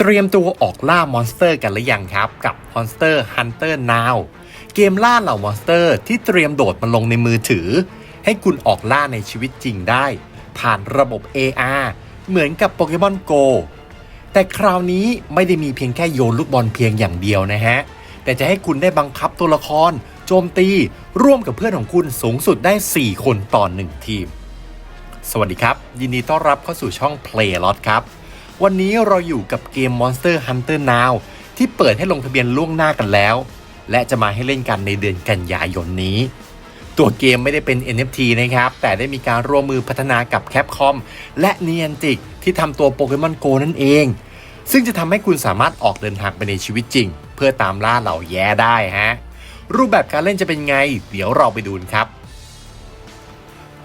เตรียมตัวออกล่ามอนสเตอร์กันหรือยังครับ กับ Monster Hunter Now เกมล่าเหล่ามอนสเตอร์ที่เตรียมโดดมาลงในมือถือ ให้คุณออกล่าในชีวิตจริงได้ ผ่านระบบ AR เหมือนกับโปเกมอน Go แต่คราวนี้ไม่ได้มีเพียงแค่โยนลูกบอลเพียงอย่างเดียวนะฮะ แต่จะให้คุณได้บังคับตัวละคร โจมตี ร่วมกับเพื่อนของคุณสูงสุดได้ 4 คนต่อ 1 ทีม สวัสดีครับ ยินดีต้อนรับเข้าสู่ช่อง Play l o t ครับ วันนี้เราอยู่กับเกม Monster Hunter Now ที่เปิดให้ลงทะเบียนล่วงหน้ากันแล้ว และจะมาให้เล่นกันในเดือนกันยายนนี้ ตัวเกมไม่ได้เป็น NFT นะครับ แต่ได้มีการร่วมมือพัฒนากับ Capcom และ Niantic ที่ทำตัวโปเกมอน Go นั่นเอง ซึ่งจะทำให้คุณสามารถออกเดินทางไปในชีวิตจริง เพื่อตามล่าเหล่าแย่ได้ฮะ รูปแบบการเล่นจะเป็นไง เดี๋ยวเราไปดูนครับ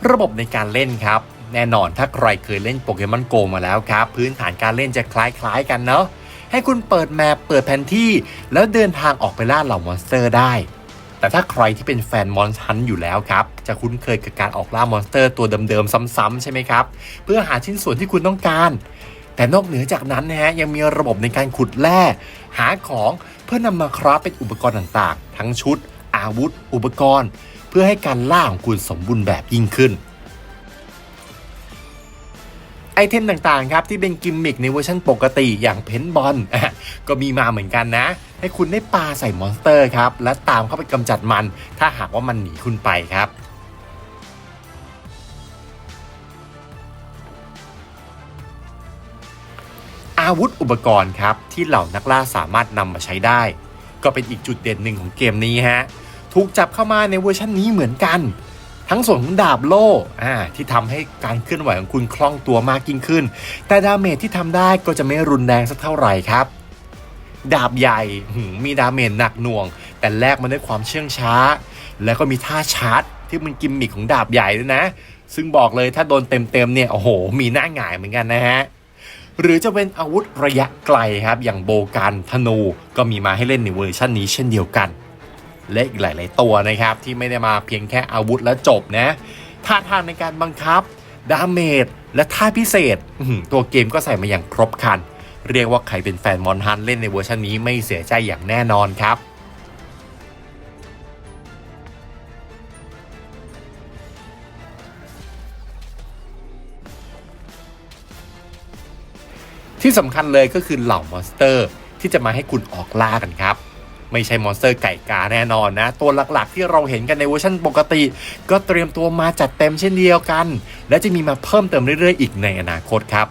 ระบบในการเล่นครับ แน่นอนถ้าใครเคยเล่นโปเกมอนโกมาแล้วครับ พื้นฐานการเล่นจะคล้ายๆกันเนาะให้คุณเปิดแมปเปิดแผนที่ แล้วเดินทางออกไปล่าเหล่ามอนสเตอร์ได้ แต่ถ้าใครที่เป็นแฟนมอนสันอยู่แล้วครับ จะคุ้นเคยกับการออกล่ามอนสเตอร์ตัวเดิมๆซ้ำๆใช่ไหมครับ เพื่อหาชิ้นส่วนที่คุณต้องการ แต่นอกเหนือจากนั้นนะฮะยังมีระบบในการขุดแร่หาของเพื่อนำมาคราฟเป็นอุปกรณ์ต่างๆ ทั้งชุด อาวุธ อุปกรณ์ เพื่อให้การล่าของคุณสมบูรณ์แบบยิ่งขึ้น ไอเทมต่างๆครับที่เป็นกิมมิคในเวอร์ชันปกติอย่างเพนบอลก็มีมาเหมือนกันนะ ให้คุณได้ปาใส่มอนสเตอร์ครับ และตามเข้าไปกำจัดมัน ถ้าหากว่ามันหนีคุณไปครับอาวุธอุปกรณ์ครับที่เหล่านักล่าสามารถนำมาใช้ได้ ก็เป็นอีกจุดเด่นหนึ่งของเกมนี้ฮะถูกจับเข้ามาในเวอร์ชันนี้เหมือนกัน ทั้งส่วนของดาบโล่ที่ทำให้การเคลื่อนไหวของคุณคล่องตัวมากยิ่งขึ้น แต่ดาเมจที่ทำได้ก็จะไม่รุนแรงสักเท่าไหร่ครับดาบใหญ่มมีดาเมจหนักหน่วง แต่แลกมาด้วยความเชื่องช้า แล้วก็มีท่าชาร์จ ที่มันกิมมิคของดาบใหญ่ด้วยนะ ซึ่งบอกเลยถ้าโดนเต็มๆเนี่ยโอ้โห มีหน้าหงายเหมือนกันนะฮะ หรือจะเป็นอาวุธระยะไกลครับ อย่างโบกันธนูก็มีมาให้เล่นในเวอร์ชันนี้เช่นเดียวกัน และอีกหลาย ๆ ตัวนะครับ ที่ไม่ได้มาเพียงแค่อาวุธแล้วจบนะท่าทางในการบังคับ ดาเมจและท่าพิเศษตัวเกมก็ใส่มาอย่างครบครัน เรียกว่าใครเป็นแฟนมอนฮันเล่นในเวอร์ชันนี้ไม่เสียใจอย่างแน่นอนครับที่สำคัญเลยก็คือเหล่ามอนสเตอร์ ที่จะมาให้คุณออกล่ากันครับ ไม่ใช่มอนสเตอร์ไก่กาแน่นอนนะ ตัวหลักๆที่เราเห็นกันในเวอร์ชันปกติ ก็เตรียมตัวมาจัดเต็มเช่นเดียวกัน และจะมีมาเพิ่มเติมเรื่อยๆ อีกในอนาคตครับ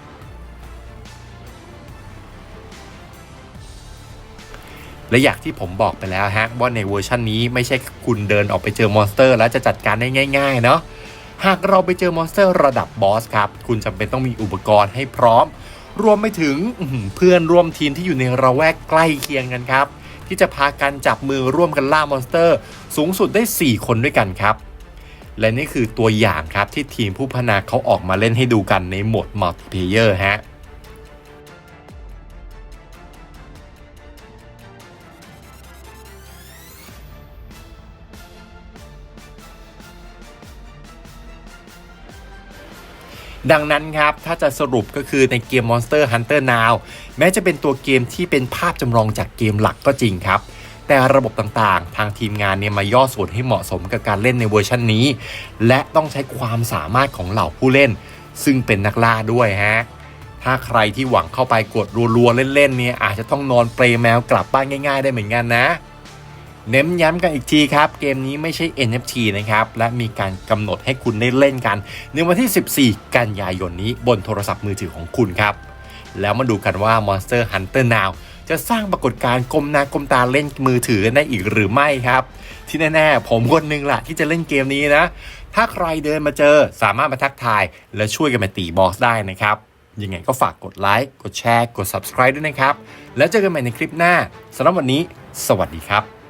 และอย่างที่ผมบอกไปแล้วฮะว่าในเวอร์ชันนี้ไม่ใช่คุณเดินออกไปเจอมอนสเตอร์ แล้วจะจัดการได้ง่ายๆเนาะหากเราไปเจอมอนสเตอร์ระดับบอสครับ คุณจำเป็นต้องมีอุปกรณ์ให้พร้อม รวมไปถึงเพื่อนร่วมทีมที่อยู่ในระแวกใกล้เคียงกันครับ ที่จะพากันจับมือร่วมกันล่ามอนสเตอร์ สูงสุดได้ 4 คนด้วยกันครับ และนี่คือตัวอย่างครับที่ทีมผู้พัฒนาเขาออกมาเล่นให้ดูกันในโหมดมัลติเพเยอร์ฮะ ดังนั้นครับ ถ้าจะสรุปก็คือในเกม Monster Hunter Now แม้จะเป็นตัวเกมที่เป็นภาพจำลองจากเกมหลักก็จริงครับ แต่ระบบต่างๆ ทางทีมงานเนี่ยมาย่อส่วนให้เหมาะสมกับการเล่นในเวอร์ชันนี้ และต้องใช้ความสามารถของเหล่าผู้เล่น ซึ่งเป็นนักล่าด้วยฮะถ้าใครที่หวังเข้าไปกดรัวๆเล่นๆเนี่ยอาจจะต้องนอนเปรย์แมวกลับบ้านง่าย ๆ ได้เหมือนกันนะ เน้นย้ำกันอีกทีครับ เกมนี้ไม่ใช่ NFT นะครับ และมีการกำหนดให้คุณได้เล่นกัน ในวันที่ 14 กันยายนนี้บนโทรศัพท์มือถือของคุณครับ แล้วมาดูกันว่า Monster Hunter Now จะสร้างปรากฏการณ์กลมนากลมตาเล่นมือถือได้อีกหรือไม่ครับ ที่แน่ๆ ผมคนหนึงล่ะที่จะเล่นเกมนี้นะ ถ้าใครเดินมาเจอสามารถมาทักทาย และช่วยกันมาตีบอสได้นะครับยังไงก็ฝากกดไลค์กดแชร์ กด subscribe ด้วยนะครับ แล้วเจอกันใหม่ในคลิปหน้าสำหรับวันนี้ สวัสดีครับ